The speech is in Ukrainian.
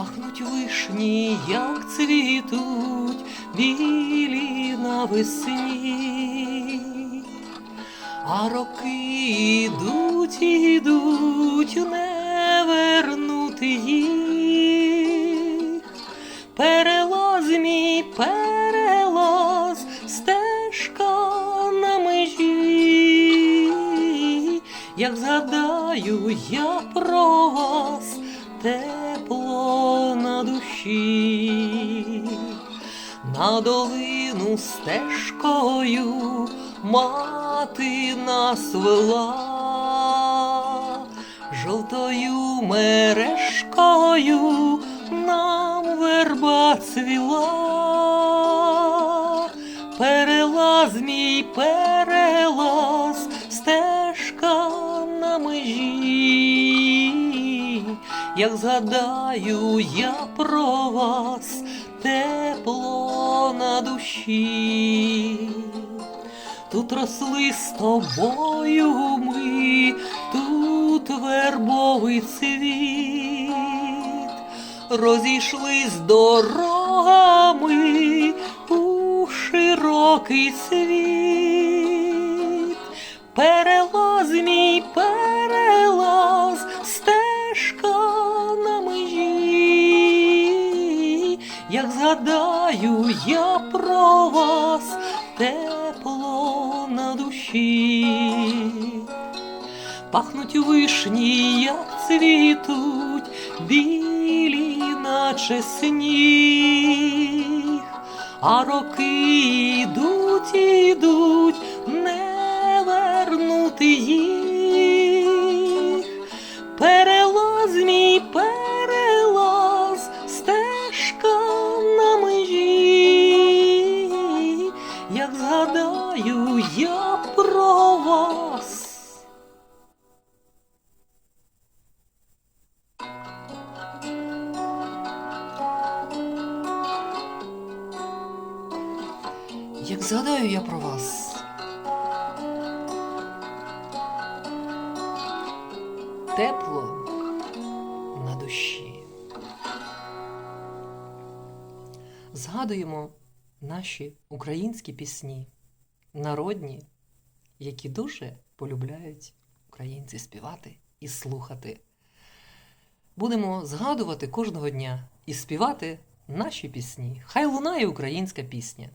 вишні, як цвітуть білі навесні, а роки ідуть, ідуть, не вернути їх. Перелаз мій перелаз, стежка на межі, як згадаю я про вас, тепло на душі, на долину стежкою мати нас вела, жовтою мережкою нам верба цвіла, перелаз мій перелаз, як згадаю я про вас, тепло на душі. Тут росли з тобою ми, тут вербовий цвіт, розійшлись дорогами у широкий світ. Перелаз мій як згадаю я про вас, тепло на душі. Пахнуть вишні, як цвітуть, білі, наче сніг, а роки йдуть, ідуть, не вернути їх. Згадаю я про вас. Як згадаю я про вас. Тепло на душі. Згадуємо наші українські пісні, народні, які дуже полюбляють українці співати і слухати. Будемо згадувати кожного дня і співати наші пісні. Хай лунає українська пісня.